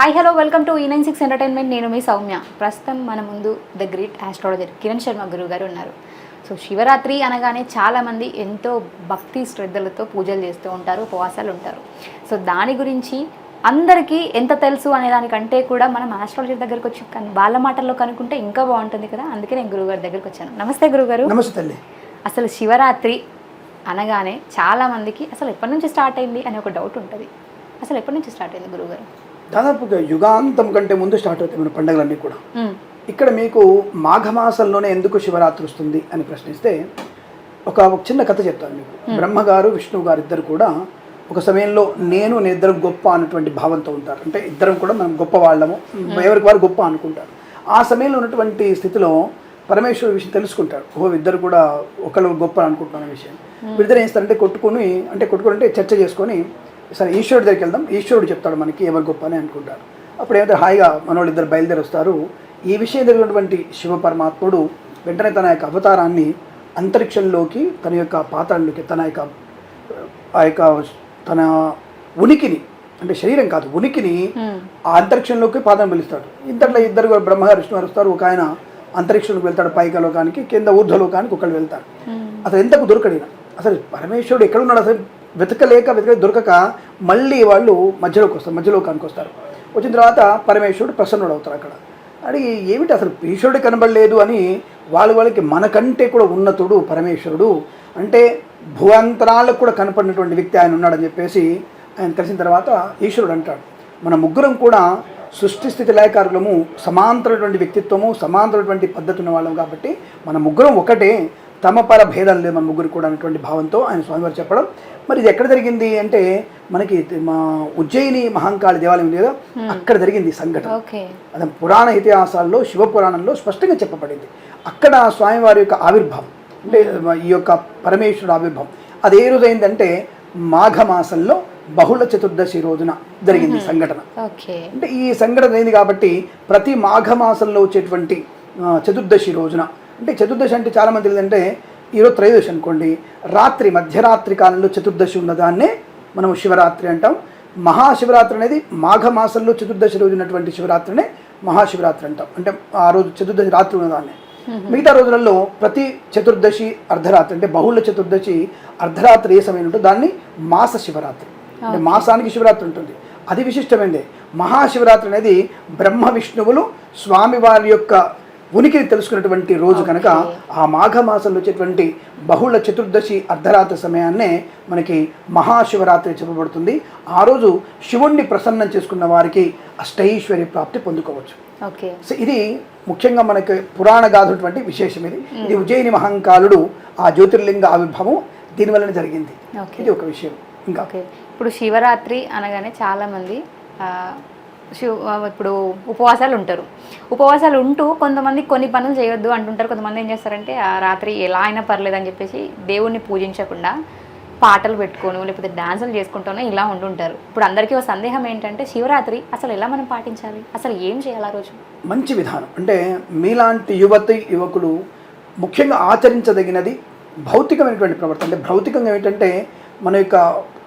Hi hello welcome to E nine six entertainment నేను మీ సౌమ్య. ప్రస్తుతం మన ముందు the great astrologer Kiran Sharma గురువు గారు ఉన్నారు. సో శివరాత్రి అనగానే చాలామంది ఎంతో భక్తి శ్రద్ధలతో పూజలు చేస్తూ ఉంటారు ఉపవాసాలు ఉంటారు. సో దాని గురించి అందరికీ ఎంత తెలుసు అనే దానికంటే కూడా మనం ఆస్ట్రాలజర్ దగ్గరికి వచ్చి కన్- వాళ్ళ మాటల్లో కనుక్కుంటే ఇంకా బాగుంటుంది కదా? అందుకే నేను గురువుగారి దగ్గరికి వచ్చాను. నమస్తే గురుగారు నమస్తే అసలు శివరాత్రి అనగానే చాలామందికి అసలు ఎప్పటి నుంచి స్టార్ట్ అయింది అనే ఒక డౌట్ ఉంటుంది. అసలు ఎప్పటి నుంచి స్టార్ట్ అయింది గురువుగారు? దాదాపుగా యుగాంతం కంటే ముందు స్టార్ట్ అవుతాయి మన పండుగలన్నీ కూడా. ఇక్కడ మీకు మాఘమాసంలోనే ఎందుకు శివరాత్రి వస్తుంది అని ప్రశ్నిస్తే ఒక చిన్న కథ చెప్తాను మీకు. బ్రహ్మగారు విష్ణువు గారు ఇద్దరు కూడా ఒక సమయంలో నేను నేను ఇద్దరు గొప్ప అన్నటువంటి భావంతో ఉంటారు. అంటే ఇద్దరం కూడా మనం గొప్ప వాళ్ళము. ఎవరికి వారు గొప్ప అనుకుంటారు. ఆ సమయంలో ఉన్నటువంటి స్థితిలో పరమేశ్వరు విషయం తెలుసుకుంటారు. ఓహో ఇద్దరు కూడా ఒకళ్ళు గొప్ప అనుకుంటున్న విషయం. వీరిద్దరు ఏం చేస్తారంటే కొట్టుకుని అంటే కొట్టుకుని అంటే చర్చ చేసుకొని సరే ఈశ్వరుడి దగ్గరికి వెళ్దాం. ఈశ్వరుడు చెప్తాడు మనకి ఎవరు గొప్ప అని అనుకుంటారు. అప్పుడు ఏమైతే హాయిగా మనోళ్ళు ఇద్దరు బయలుదేరి వస్తారు ఈ విషయం జరిగినటువంటి శివ పరమాత్ముడు వెంటనే తన యొక్క అవతారాన్ని అంతరిక్షంలోకి తన యొక్క పాతాళంలోకి తన యొక్క ఆ యొక్క తన ఉనికిని అంటే శరీరం కాదు ఉనికిని. ఆ అంతరిక్షంలోకి పాదం పిలుస్తాడు ఇద్దట్లో ఇద్దరు బ్రహ్మగారు విష్ణువారు వస్తారు. ఒక ఆయన అంతరిక్షంలోకి వెళ్తాడు పైక లోకానికి కింద ఊర్ధ్వలోకానికి ఒకళ్ళు వెళ్తారు. అసలు ఎంతకు దొరకడిన అసలు పరమేశ్వరుడు ఎక్కడున్నాడు అసలు వెతకలేక వెతక దొరకక మళ్ళీ వాళ్ళు మధ్యలోకి వస్తారు మధ్యలోకానికి వస్తారు. వచ్చిన తర్వాత పరమేశ్వరుడు ప్రసన్నుడు అవుతారు అక్కడ. అడిగి ఏమిటి అసలు ఈశ్వరుడు కనబడలేదు అని వాళ్ళ వాళ్ళకి మనకంటే కూడా ఉన్నతుడు పరమేశ్వరుడు. అంటే భువంతరాలకు కూడా కనపడినటువంటి వ్యక్తి ఆయన ఉన్నాడని చెప్పేసి ఆయన కలిసిన తర్వాత ఈశ్వరుడు అంటాడు. మన ముగ్గురం కూడా సృష్టి స్థితి లయకారులము సమాంతరటువంటి వ్యక్తిత్వము సమాంతరటువంటి పద్ధతి ఉన్న వాళ్ళం కాబట్టి మన ముగ్గురం ఒకటే. తమ పర భేదాలు లేదు మన ముగ్గురు కూడా అనేటువంటి భావంతో ఆయన స్వామివారు చెప్పడం. మరి ఇది ఎక్కడ జరిగింది అంటే మనకి మా ఉజ్జయిని మహంకాళి దేవాలయం ఉంది కదా అక్కడ జరిగింది సంఘటన. అది పురాణ ఇతిహాసాల్లో శివ పురాణంలో స్పష్టంగా చెప్పబడింది. అక్కడ స్వామివారి యొక్క ఆవిర్భావం అంటే ఈ యొక్క పరమేశ్వరుడు ఆవిర్భావం. అది ఏ రోజు అయిందంటే మాఘమాసంలో బహుళ చతుర్దశి రోజున జరిగింది సంఘటన. అంటే ఈ సంఘటన అయింది కాబట్టి ప్రతి మాఘమాసంలో వచ్చేటువంటి చతుర్దశి రోజున అంటే చతుర్దశి అంటే చాలామంది తెలియదంటే ఈరోజు త్రయోదశి అనుకోండి రాత్రి మధ్యరాత్రి కాలంలో చతుర్దశి ఉన్నదాన్నే మనం శివరాత్రి అంటాం. మహాశివరాత్రి అనేది మాఘమాసంలో చతుర్దశి రోజు ఉన్నటువంటి శివరాత్రినే మహాశివరాత్రి అంటాం. అంటే ఆ రోజు చతుర్దశి రాత్రి ఉన్నదాన్నే. మిగతా రోజులలో ప్రతి చతుర్దశి అర్ధరాత్రి అంటే బహుళ చతుర్దశి అర్ధరాత్రి ఏ సమయం ఉంటుందో దాన్ని మాస శివరాత్రి. అంటే మాసానికి శివరాత్రి ఉంటుంది. అది విశిష్టమైనది మహాశివరాత్రి అనేది బ్రహ్మ విష్ణువులు స్వామివారి యొక్క ఉనికిని తెలుసుకున్నటువంటి రోజు కనుక ఆ మాఘమాసంలో వచ్చేటువంటి బహుళ చతుర్దశి అర్ధరాత్రి సమయాన్నే మనకి మహాశివరాత్రి చెప్పబడుతుంది. ఆ రోజు శివుణ్ణి ప్రసన్నం చేసుకున్న వారికి అష్టైశ్వర్య ప్రాప్తి పొందుకోవచ్చు. ఓకే. సో ఇది ముఖ్యంగా మనకి పురాణ గాథటువంటి విశేషం ఇది. ఇది ఉజ్జయిని మహంకాలుడు ఆ జ్యోతిర్లింగ ఆవిర్భావం దీనివల్లనే జరిగింది. ఇది ఒక విషయం. ఇంకా ఇప్పుడు శివరాత్రి అనగానే చాలామంది ఇప్పుడు ఉపవాసాలు ఉంటారు. ఉపవాసాలు ఉంటూ కొంతమంది కొన్ని పనులు చేయొద్దు అంటుంటారు. కొంతమంది ఏం చేస్తారంటే ఆ రాత్రి ఎలా అయినా పర్లేదు అని చెప్పేసి దేవుణ్ణి పూజించకుండా పాటలు పెట్టుకోను లేకపోతే డాన్సులు చేసుకుంటానో ఇలా ఉంటుంటారు. ఇప్పుడు అందరికీ ఒక సందేహం ఏంటంటే శివరాత్రి అసలు ఎలా మనం పాటించాలి? అసలు ఏం చేయాలి ఆ రోజు? మంచి విధానం. అంటే మీలాంటి యువతి యువకులు ముఖ్యంగా ఆచరించదగినది భౌతికమైనటువంటి ప్రవర్తన. అంటే భౌతికంగా ఏంటంటే మన యొక్క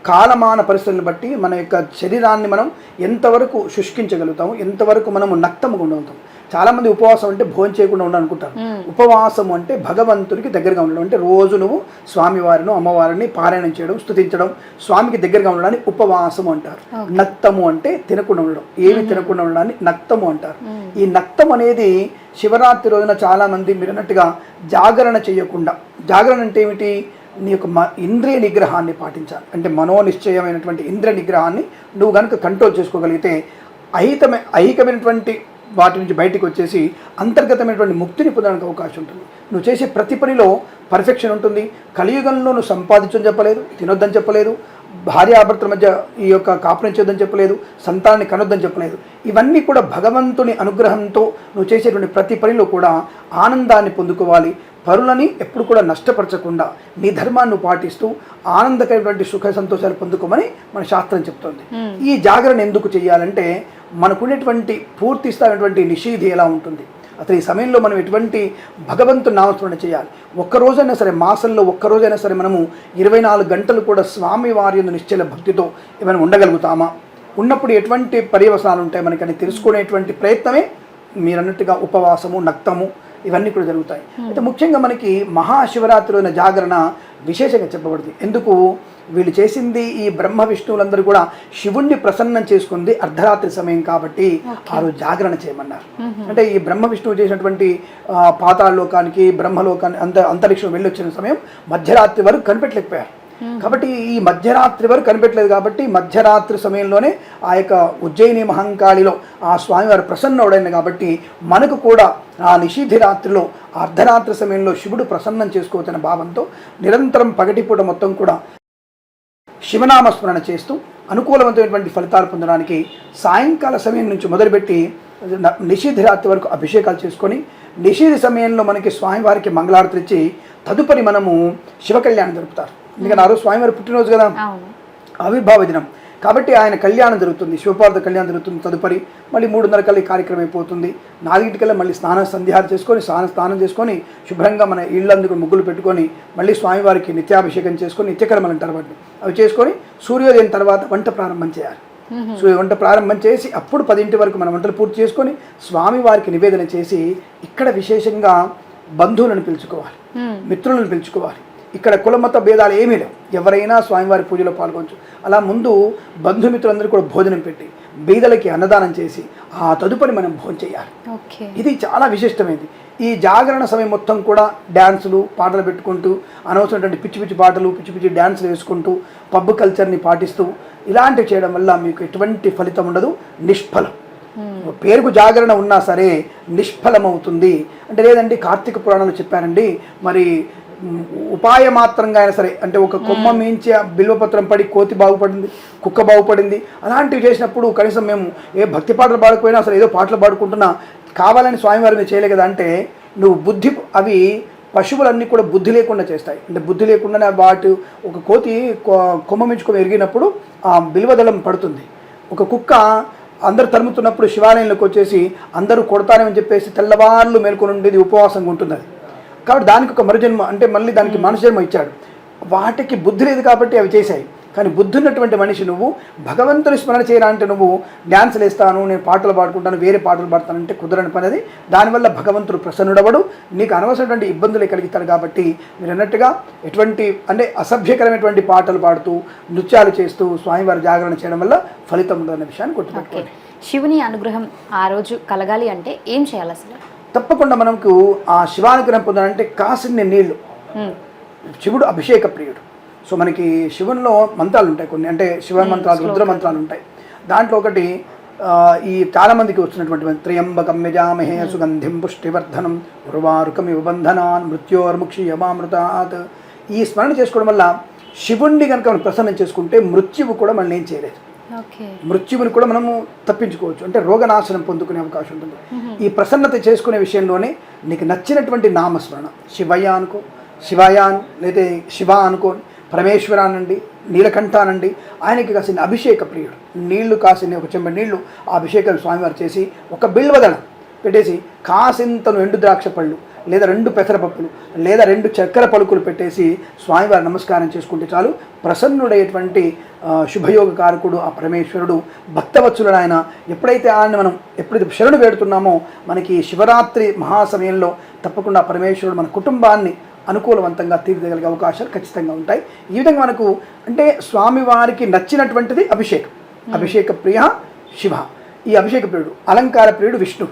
కాలమాన పరిస్థితులను బట్టి మన యొక్క శరీరాన్ని మనం ఎంతవరకు శుష్కించగలుగుతాము ఎంతవరకు మనము నక్తముగా ఉండగలుగుతాం చాలామంది ఉపవాసం అంటే భోజనం చేయకుండా ఉండాలనుకుంటారు. ఉపవాసం అంటే భగవంతుడికి దగ్గరగా ఉండడం. అంటే రోజు నువ్వు స్వామివారిని అమ్మవారిని పారాయణం చేయడం స్తుతించడం స్వామికి దగ్గరగా ఉండడాన్ని ఉపవాసం అంటారు. నక్తము అంటే తినకుండా ఉండడం. ఏమి తినకుండా ఉండడాన్ని నక్తము అంటారు. ఈ నక్తం అనేది శివరాత్రి రోజున చాలా మంది మీరు అన్నట్టుగా జాగరణ చేయకుండా జాగరణ అంటే ఏమిటి? నీ యొక్క మ ఇంద్రియ నిగ్రహాన్ని పాటించాలి. అంటే మనోనిశ్చయమైనటువంటి ఇంద్రియ నిగ్రహాన్ని నువ్వు కనుక కంట్రోల్ చేసుకోగలిగితే అహితమే ఐహికమైనటువంటి వాటి నుంచి బయటికి వచ్చేసి అంతర్గతమైనటువంటి ముక్తిని పొందడానికి అవకాశం ఉంటుంది. నువ్వు చేసే ప్రతి పనిలో పర్ఫెక్షన్ ఉంటుంది. కలియుగంలో నువ్వు సంపాదించని చెప్పలేదు తినొద్దని చెప్పలేదు భార్యాభర్తల మధ్య ఈ యొక్క కాపురం చేయొద్దని చెప్పలేదు సంతానాన్ని కనొద్దని చెప్పలేదు. ఇవన్నీ కూడా భగవంతుని అనుగ్రహంతో నువ్వు చేసేటువంటి ప్రతి పనిలో కూడా ఆనందాన్ని పొందుకోవాలి. పరులని ఎప్పుడు కూడా నష్టపరచకుండా నీ ధర్మాన్ని పాటిస్తూ ఆనందకరమైనటువంటి సుఖ సంతోషాలు పొందుకోమని మన శాస్త్రం చెప్తుంది. ఈ జాగరణ ఎందుకు చేయాలంటే మనకున్నటువంటి పూర్తి స్థాయినటువంటి నిషేధి ఎలా ఉంటుంది? అసలు ఈ సమయంలో మనం ఎటువంటి భగవంతుని నామస్మరణ చేయాలి? ఒక్క రోజైనా సరే మాసంలో ఒక్క రోజైనా సరే మనము ఇరవై నాలుగు గంటలు కూడా స్వామి వారి నిశ్చల భక్తితో ఏమైనా ఉండగలుగుతామా? ఉన్నప్పుడు ఎటువంటి పర్యవసానాలు ఉంటాయి? మనకని తెలుసుకునేటువంటి ప్రయత్నమే మీరు అన్నట్టుగా ఉపవాసము నక్తము ఇవన్నీ కూడా జరుగుతాయి. అయితే ముఖ్యంగా మనకి మహాశివరాత్రి అయిన జాగరణ విశేషంగా చెప్పబడుతుంది. ఎందుకు? వీళ్ళు చేసింది ఈ బ్రహ్మ విష్ణువులందరూ కూడా శివుణ్ణి ప్రసన్నం చేసుకుంది అర్ధరాత్రి సమయం కాబట్టి ఆ రోజు జాగరణ చేయమన్నారు. అంటే ఈ బ్రహ్మ విష్ణువు చేసినటువంటి ఆ, పాతాళ లోకానికి బ్రహ్మలోకానికి అంత అంతరిక్షం వెళ్ళొచ్చిన సమయం మధ్యరాత్రి వరకు కనిపెట్టలేకపోయారు. కాబట్టి ఈ మధ్యరాత్రి వరకు కనిపెట్టలేదు కాబట్టి మధ్యరాత్రి సమయంలోనే ఆ యొక్క ఉజ్జయిని మహంకాళిలో ఆ స్వామివారు ప్రసన్నవుడైన కాబట్టి మనకు కూడా ఆ నిషిద్ధి రాత్రిలో అర్ధరాత్రి సమయంలో శివుడు ప్రసన్నం చేసుకోవచ్చన్న భావంతో నిరంతరం పగటిపూట మొత్తం కూడా శివనామస్మరణ చేస్తూ అనుకూలవంతమైనటువంటి ఫలితాలు పొందడానికి సాయంకాల సమయం నుంచి మొదలుపెట్టి నిషీధి రాత్రి వరకు అభిషేకాలు చేసుకొని నిషీధి సమయంలో మనకి స్వామివారికి మంగళారతి ఇచ్చి తదుపరి మనము శివ కళ్యాణం జరుపుతారు. ఎందుకంటే ఆ రోజు స్వామివారి పుట్టినరోజు కదా. ఆవిర్భావ దినం. కాబట్టి ఆయన కళ్యాణం జరుగుతుంది. శివపార్వత కళ్యాణం జరుగుతుంది తదుపరి. మళ్ళీ మూడున్నర కల్లా కార్యక్రమం అయిపోతుంది. నాలుగింటికల్లా మళ్ళీ స్నాన సంధ్యాలు చేసుకొని స్నాన స్నానం చేసుకొని శుభ్రంగా మన ఇళ్ళందుకు ముగ్గులు పెట్టుకొని మళ్ళీ స్వామివారికి నిత్యాభిషేకం చేసుకొని నిత్యకర్మలు అంటారు వాటిని. అవి చేసుకొని సూర్యోదయం తర్వాత వంట ప్రారంభం చేయాలి. సో ఈ వంట ప్రారంభం చేసి అప్పుడు పదింటి వరకు మన వంటలు పూర్తి చేసుకొని స్వామివారికి నివేదన చేసి ఇక్కడ విశేషంగా బంధువులను పిలుచుకోవాలి. మిత్రులను పిలుచుకోవాలి. ఇక్కడ కులమత భేదాలు ఏమీ లేవు. ఎవరైనా స్వామివారి పూజలో పాల్గొనచ్చు. అలా ముందు బంధుమిత్రులందరూ కూడా భోజనం పెట్టి బీదలకి అన్నదానం చేసి ఆ తదుపరి మనం భోజనం చేయాలి. ఇది చాలా విశిష్టమైనది ఈ జాగరణ సమయం మొత్తం కూడా డ్యాన్సులు పాటలు పెట్టుకుంటూ అనవసరమైనటువంటి పిచ్చి పిచ్చి పాటలు పిచ్చి పిచ్చి డ్యాన్సులు వేసుకుంటూ పబ్ కల్చర్ని పాటిస్తూ ఇలాంటివి చేయడం వల్ల మీకు ఎటువంటి ఫలితం ఉండదు. నిష్ఫలం. పేరుకు జాగరణ ఉన్నా సరే నిష్ఫలమవుతుంది. అంటే లేదండి కార్తీక పురాణంలో చెప్పారండి మరి ఉపాయ మాత్రంగా అయినా సరే అంటే ఒక కొమ్మ మించి బిల్వపత్రం పడి కోతి బాగుపడింది కుక్క బాగుపడింది అలాంటివి చేసినప్పుడు కనీసం మేము ఏ భక్తి పాటలు పాడకపోయినా సరే ఏదో పాటలు పాడుకుంటున్నా కావాలని స్వామివారి మీద చేయలే కదా అంటే నువ్వు బుద్ధి అవి పశువులన్నీ కూడా బుద్ధి లేకుండా చేస్తాయి. అంటే బుద్ధి లేకుండానే వాటి ఒక కోతి కొమ్మ మించుకొని ఎరిగినప్పుడు ఆ బిల్వదళం పడుతుంది. ఒక కుక్క అందరు తరుముతున్నప్పుడు శివాలయంలోకి వచ్చేసి అందరూ కొడతారని చెప్పేసి తెల్లవార్లు మేల్కొని ఉండేది ఉపవాసంగా ఉంటుంది అది కాబట్టి దానికి ఒక మరుజన్మ అంటే మళ్ళీ దానికి మనుషు జన్మ ఇచ్చాడు. వాటికి బుద్ధి లేదు కాబట్టి అవి చేశాయి. కానీ బుద్ధి ఉన్నటువంటి మనిషి నువ్వు భగవంతుని స్మరణ చేయరా అంటే నువ్వు డ్యాన్సులు వేస్తాను నేను పాటలు పాడుకుంటాను వేరే పాటలు పాడతానంటే కుదరని పని అది. దానివల్ల భగవంతుడు ప్రసన్నుడవడు. నీకు అనవసరమైనటువంటి ఇబ్బందులు కలుగుతాడు కాబట్టి మీరు అన్నట్టుగా ఎటువంటి అంటే అసభ్యకరమైనటువంటి పాటలు పాడుతూ నృత్యాలు చేస్తూ స్వామివారి జాగరణ చేయడం వల్ల ఫలితం ఉండదన్న విషయాన్ని గుర్తుపెట్టుకోండి. శివుని అనుగ్రహం ఆ రోజు కలగాలి అంటే ఏం చేయాలి అసలు? తప్పకుండా మనకు ఆ శివానుగ్రహం పొందాలంటే కాసిన్ని నీళ్ళు. శివుడు అభిషేక ప్రియుడు. సో మనకి శివునిలో మంత్రాలు ఉంటాయి కొన్ని. అంటే శివ మంత్రాలు రుద్ర మంత్రాలు ఉంటాయి. దాంట్లో ఒకటి ఈ చాలా మందికి వచ్చినటువంటి త్రయంబకం యజామహే సుగంధిం పుష్టివర్ధనం ఉర్వారుకమివ బంధనాన్ మృత్యోర్ముక్షి యమామృతాత్ ఈ స్మరణ చేసుకోవడం వల్ల శివుణ్ణి కనుక మనం ప్రసన్నం చేసుకుంటే మృత్యువు కూడా మనల్ని ఏం చేయలేదు. మృత్యువుని కూడా మనము తప్పించుకోవచ్చు. అంటే రోగనాశనం పొందుకునే అవకాశం ఉంటుంది. ఈ ప్రసన్నత చేసుకునే విషయంలోనే నీకు నచ్చినటువంటి నామస్మరణ. శివయ్య అనుకో శివాయ అను లేదా శివ అనుకో పరమేశ్వర అనండి నీలకంఠ అనండి ఆయనకి కాసిన అభిషేక ప్రియుడు. నీళ్ళు కాసిన ఒక చెంబ నీళ్ళు ఆ అభిషేకం స్వామివారు చేసి ఒక బిల్వదళం పెట్టేసి కాసింతను ఎండు ద్రాక్ష పళ్ళు లేదా రెండు పెసరపప్పులు లేదా రెండు చక్కెర పలుకులు పెట్టేసి స్వామివారి నమస్కారం చేసుకుంటే చాలు. ప్రసన్నుడైనటువంటి శుభయోగ కారకుడు ఆ పరమేశ్వరుడు భక్తవత్సులుడు ఆయన ఎప్పుడైతే ఆయన మనం ఎప్పుడైతే శరణు వేడుతున్నామో మనకి శివరాత్రి మహాసమయంలో తప్పకుండా పరమేశ్వరుడు మన కుటుంబాన్ని అనుకూలవంతంగా తీర్చగలిగే అవకాశాలు ఖచ్చితంగా ఉంటాయి. ఈ విధంగా మనకు అంటే స్వామివారికి నచ్చినటువంటిది అభిషేకం. అభిషేక ప్రియ శివ. ఈ అభిషేక ప్రియుడు అలంకార ప్రియుడు విష్ణు.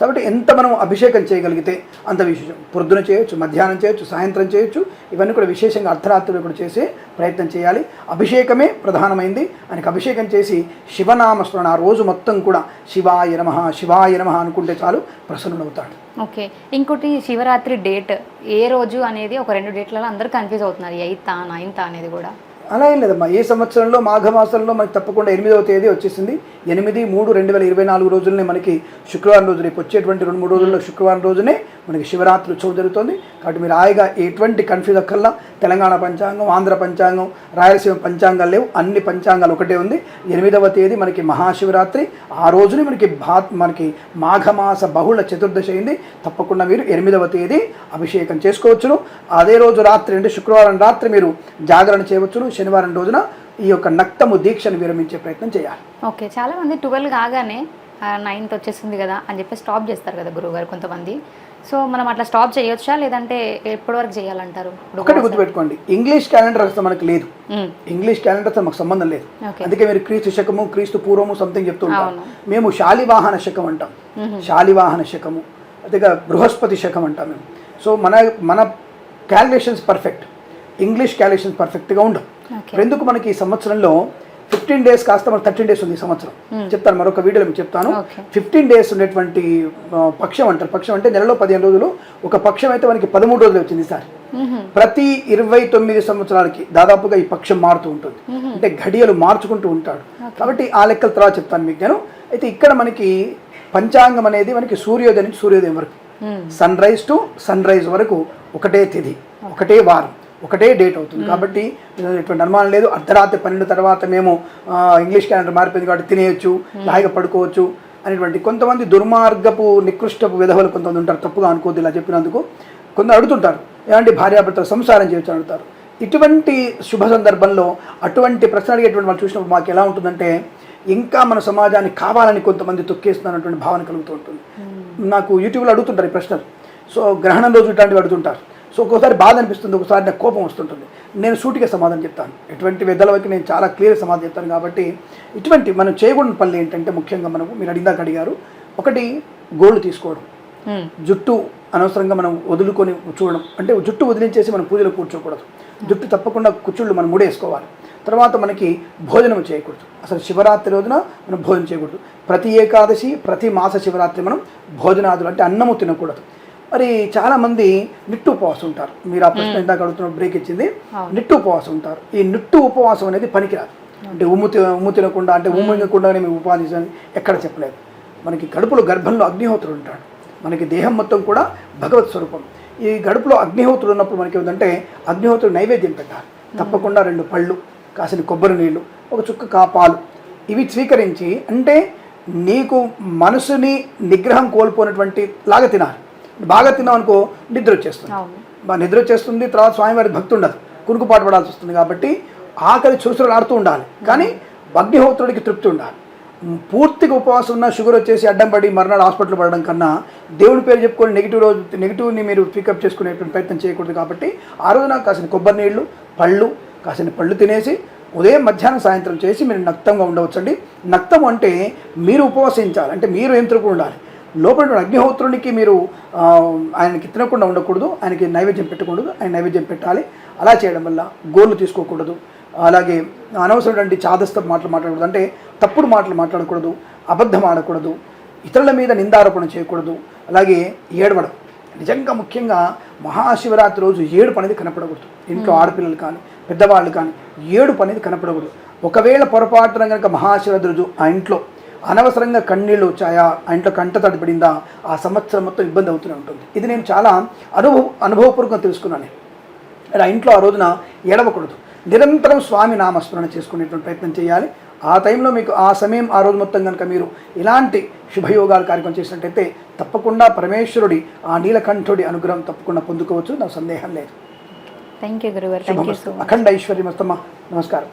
కాబట్టి ఎంత మనం అభిషేకం చేయగలిగితే అంత విశేషం. పొద్దున చేయొచ్చు మధ్యాహ్నం చేయొచ్చు సాయంత్రం చేయొచ్చు ఇవన్నీ కూడా విశేషంగా అర్ధరాత్రులు కూడా చేసే ప్రయత్నం చేయాలి. అభిషేకమే ప్రధానమైంది. ఆయనకు అభిషేకం చేసి శివనామస్మరణ ఆ రోజు మొత్తం కూడా శివాయ నమ శివాయ నమ అనుకుంటే చాలు ప్రసన్నుడవుతాడు. ఓకే. ఇంకోటి శివరాత్రి డేట్ ఏ రోజు అనేది ఒక రెండు డేట్లలో అందరూ కన్ఫ్యూజ్ అవుతున్నారు. ఎయిత్ నైన్త్ అనేది కూడా. అలా ఏం లేదమ్మా. ఏ సంవత్సరంలో మాఘమాసంలో మనకి తప్పకుండా ఎనిమిదవ తేదీ వచ్చేసింది. ఎనిమిది మూడు రెండు వేల ఇరవై నాలుగు రోజులనే మనకి శుక్రవారం రోజు రేపు వచ్చేటువంటి రెండు మూడు రోజుల్లో శుక్రవారం రోజునే మనకి శివరాత్రి ఉత్సవం జరుగుతుంది. కాబట్టి మీరు హాయిగా ఎటువంటి కన్ఫ్యూజ్ అక్కర్లా. తెలంగాణ పంచాంగం ఆంధ్ర పంచాంగం రాయలసీమ పంచాంగాలు లేవు. అన్ని పంచాంగాలు ఒకటే ఉంది. ఎనిమిదవ తేదీ మనకి మహాశివరాత్రి. ఆ రోజునే మనకి భా మనకి మాఘమాస బహుళ చతుర్దశి అయింది. తప్పకుండా మీరు ఎనిమిదవ తేదీ అభిషేకం చేసుకోవచ్చును. అదే రోజు రాత్రి అంటే శుక్రవారం రాత్రి మీరు జాగరణ చేయవచ్చును. శనివారం రోజున ఈ యొక్క నక్తము దీక్షను విరమించే ప్రయత్నం చేయాలి. ఓకే చాలా మంది ట్వెల్వ్ కాగానే నైన్త్ వచ్చేసింది కదా అని చెప్పి స్టాప్ చేస్తారు కదా గురువు గారు కొంతమంది. సో మనం అట్లా స్టాప్ చేయొచ్చా? లేదంటే ఎప్పటి వరకు చేయాలంటారు? ఒకటి గుర్తుపెట్టుకోండి. ఇంగ్లీష్ క్యాలెండర్ అసలు మనకు లేదు. ఇంగ్లీష్ క్యాలెండర్ అసలు మాకు సంబంధం లేదు. అందుకే మీరు క్రీస్తు శకము క్రీస్తు పూర్వము సంథింగ్ చెప్తూ ఉంటాం. అవును. మేము శాలివాహన శకం అంటాం. శాలివాహన శకము అదేగా బృహస్పతి శకం అంటాం మేము. సో మన మన క్యాలిక్యులేషన్స్ పర్ఫెక్ట్ ఇంగ్లీష్ క్యాలిక్యులేషన్స్ పర్ఫెక్ట్గా ఉండవు. ఎందుకు మనకి ఈ సంవత్సరంలో ఫిఫ్టీన్ డేస్ కాస్త మనకు థర్టీన్ డేస్ ఉంది ఈ సంవత్సరం. చెప్తాను మరొక వీడియోలో మీకు చెప్తాను. ఫిఫ్టీన్ డేస్ ఉన్నటువంటి పక్షం అంటారు. పక్షం అంటే నెలలో పదిహేను రోజులు ఒక పక్షం అయితే మనకి పదమూడు రోజులు వచ్చింది సార్ మ్మ్. ప్రతి ఇరవై తొమ్మిది సంవత్సరాలకి దాదాపుగా ఈ పక్షం మారుతూ ఉంటుంది. అంటే ఘడియలు మార్చుకుంటూ ఉంటాడు. కాబట్టి ఆ లెక్కల తర్వాత చెప్తాను మీకు నేను. అయితే ఇక్కడ మనకి పంచాంగం అనేది మనకి సూర్యోదయం నుంచి సూర్యోదయం వరకు. Sunrise to sunrise వరకు ఒకటే తిథి ఒకటే వారం. ఒకటే డేట్ అవుతుంది. కాబట్టి ఎటువంటి అనుమానం లేదు. అర్ధరాత్రి పన్నెండు తర్వాత మేము ఇంగ్లీష్ క్యాలెండర్ మారిపోయింది కాబట్టి తినేయొచ్చు హాయిగా పడుకోవచ్చు అనేటువంటి కొంతమంది దుర్మార్గపు నికృష్టపు విధవలు కొంతమంది ఉంటారు. తప్పుగా అనుకోవద్దు ఇలా చెప్పినందుకు. కొందరు అడుగుతుంటారు ఏమంటే భార్యాభర్తలు సంసారం చేయొచ్చు అడుగుతారు. ఇటువంటి శుభ సందర్భంలో అటువంటి ప్రశ్న అడిగేటువంటి వాళ్ళు చూసినప్పుడు మాకు ఎలా ఉంటుందంటే ఇంకా మన సమాజాన్ని కావాలని కొంతమంది తొక్కేస్తున్నటువంటి భావన కలుగుతూ ఉంటుంది. నాకు యూట్యూబ్లో అడుగుతుంటారు ఈ ప్రశ్నలు. సో గ్రహణం రోజు ఇట్లాంటివి అడుగుతుంటారు. సో ఒక్కోసారి బాధ అనిపిస్తుంది ఒకసారి నాకు కోపం వస్తుంటుంది. నేను సూటిగా సమాధానం చెప్తాను. ఎటువంటి వెద్దలవకి నేను చాలా క్లియర్ సమాధానం చెప్తాను కాబట్టి ఇటువంటి మనం చేయకూడని పనులు ఏంటంటే ముఖ్యంగా మనకు మీరు అడిగిందాక అడిగారు. ఒకటి గోల్డ్ తీసుకోవడం. జుట్టు అనవసరంగా మనం వదులుకొని చూడడం. అంటే జుట్టు వదిలించేసి మనం పూజలో కూర్చోకూడదు. జుట్టు తప్పకుండా కుచ్చుళ్ళు మనం ముడేసుకోవాలి. తర్వాత మనకి భోజనం చేయకూడదు. అసలు శివరాత్రి రోజున మనం భోజనం చేయకూడదు. ప్రతి ఏకాదశి ప్రతి మాస శివరాత్రి మనం భోజనాదులు అంటే అన్నము తినకూడదు. మరి చాలామంది నిట్టు ఉపవాసం ఉంటారు. మీరు ఆ ప్రశ్న ఇందాక అడుగుతున్న బ్రేక్ ఇచ్చింది. నిట్టు ఉపవాసం ఉంటారు. ఈ నిట్టు ఉపవాసం అనేది పనికిరాదు. అంటే ఉమ్ము ఉమ్ము తినకుండా అంటే ఉమ్ము తినకుండానే మేము ఉపాధి చేయాలని ఎక్కడ చెప్పలేదు. మనకి గడుపులో గర్భంలో అగ్నిహోత్రుడు ఉంటాడు. మనకి దేహం మొత్తం కూడా భగవత్ స్వరూపం. ఈ గడుపులో అగ్నిహోత్రుడు ఉన్నప్పుడు మనకి ఏంటంటే అగ్నిహోత్రుడు నైవేద్యం పెట్టాలి. తప్పకుండా రెండు పళ్ళు కాసిన కొబ్బరి నీళ్ళు ఒక చుక్క కాపాలు ఇవి స్వీకరించి అంటే నీకు మనసుని నిగ్రహం కోల్పోయినటువంటి లాగా తినాలి. బాగా తిన్నావు అనుకో నిద్ర వచ్చేస్తుంది. అవును. బా నిద్ర వచ్చేస్తుంది తర్వాత స్వామివారి భక్తి ఉండదు. కునుకుపాటు పడాల్సి వస్తుంది కాబట్టి ఆకలి చురుసులు ఆడుతూ ఉండాలి. కానీ అగ్నిహోత్రుడికి తృప్తి ఉండాలి. పూర్తిగా ఉపవాసం ఉన్న షుగర్ వచ్చేసి అడ్డం పడి మర్నాడు హాస్పిటల్ పడడం కన్నా దేవుని పేరు చెప్పుకొని నెగిటివ్ రోజు నెగిటివ్ని మీరు పికప్ చేసుకునేటువంటి ప్రయత్నం చేయకూడదు కాబట్టి ఆ రోజున కాసిన కొబ్బరి నీళ్ళు పళ్ళు కాసిన పళ్ళు తినేసి ఉదయం మధ్యాహ్నం సాయంత్రం చేసి మీరు నక్తంగా ఉండవచ్చండి. నక్తం అంటే మీరు ఉపవసించాలి. అంటే మీరు తినకుండా ఉండాలి. లోపల అగ్నిహోత్రునికి మీరు ఆయనకి తినకుండా ఉండకూడదు ఆయనకి నైవేద్యం పెట్టకూడదు ఆయన నైవేద్యం పెట్టాలి. అలా చేయడం వల్ల గోళ్ళు తీసుకోకూడదు. అలాగే అనవసరమైన చాదస్త మాటలు మాట్లాడకూడదు. అంటే తప్పుడు మాటలు మాట్లాడకూడదు అబద్ధం ఆడకూడదు ఇతరుల మీద నిందారోపణ చేయకూడదు. అలాగే ఏడవడం. నిజంగా ముఖ్యంగా మహాశివరాత్రి రోజు ఏడుపు అనేది కనపడకూడదు. ఇంట్లో ఆడపిల్లలు కానీ పెద్దవాళ్ళు కానీ ఏడుపు అనేది కనపడకూడదు. ఒకవేళ పొరపాటున కనుక మహాశివరాత్రి రోజు ఆ ఇంట్లో అనవసరంగా కన్నీళ్ళు వచ్చాయా? ఆ ఇంట్లో కంట తడిపడిందా ఆ సంవత్సరం మొత్తం ఇబ్బంది అవుతూనే ఉంటుంది. ఇది నేను చాలా అనుభవ అనుభవపూర్వకంగా తెలుసుకున్నాను. ఆ ఇంట్లో ఆ రోజున ఏడవకూడదు. నిరంతరం స్వామి నామస్మరణ చేసుకునేటువంటి ప్రయత్నం చేయాలి. ఆ టైంలో మీకు ఆ సమయం ఆ రోజు మొత్తం కనుక మీరు ఇలాంటి శుభయోగాలు కార్యక్రమం చేసినట్టయితే తప్పకుండా పరమేశ్వరుడి ఆ నీలకంఠుడి అనుగ్రహం తప్పకుండా పొందుకోవచ్చు. నాకు సందేహం లేదు. థ్యాంక్ యూ శుభమస్తు. అఖండ ఐశ్వర్యమస్తమ్మ నమస్కారం.